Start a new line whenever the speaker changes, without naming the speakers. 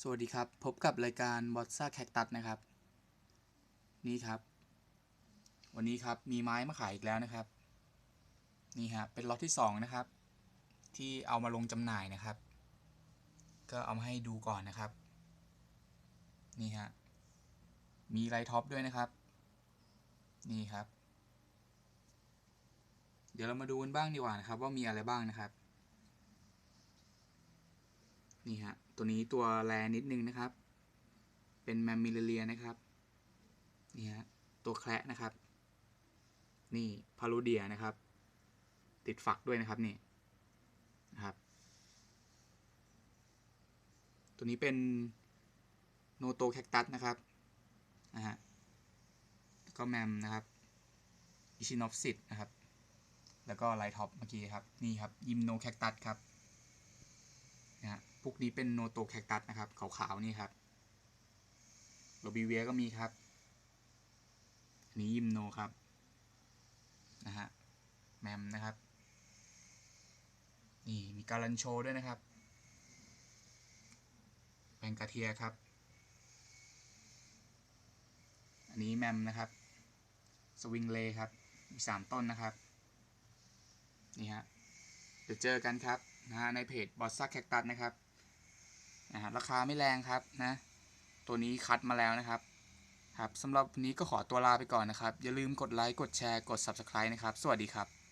สวัสดีครับ พบกับรายการบอสซ่าแคคตัสนะครับ นี่ครับ วันนี้ครับมีไม้มาขายอีกแล้วนะครับ นี่ฮะเป็นล็อตที่สองนะครับ ที่เอามาลงจำหน่ายนะครับ ก็เอามาให้ดูก่อนนะครับ นี่ฮะมีไรท็อปด้วยนะครับ นี่ครับ เดี๋ยวเรามาดูกันบ้างดีกว่านะครับ ว่ามีอะไรบ้างนะครับ นี่ฮะ ตัวนี้ตัวแรนิดนึงนะครับ เป็นแมมมิลเลียนะครับ นี่ฮะ ตัวแคระนะครับ นี่พาโลเดียนะครับ ติดฝักด้วยนะครับนี่นะครับ ตัวนี้เป็นโนโตแคคตัสนะครับ นะฮะก็แมมนะครับอิชินอฟซิตนะครับ แล้วก็ไลท็อปเมื่อกี้ครับ นี่ครับ ยิมโนแคคตัสครับ พวกนี้เป็นโนโตแคคตัสนะครับ ขาวๆ นี่ครับโรบิเวียก็มีครับ อันนี้ยิมโนครับ นะฮะ แมมนะครับ นี่มีการันโชด้วยนะครับแบงกาเทียครับ อันนี้แมมนะครับ สวิงเลครับ มีสามต้นนะครับ นี่ฮะ เดี๋ยวเจอกันครับนะฮะในเพจบอสซักแคคตัสนะครับ นะฮะราคาไม่แรงครับนะ ตัวนี้คัดมาแล้วนะครับ ครับสำหรับวันนี้ก็ขอตัวลาไปก่อนนะครับ อย่าลืมกดไลค์กดแชร์กด Subscribe นะครับ สวัสดีครับ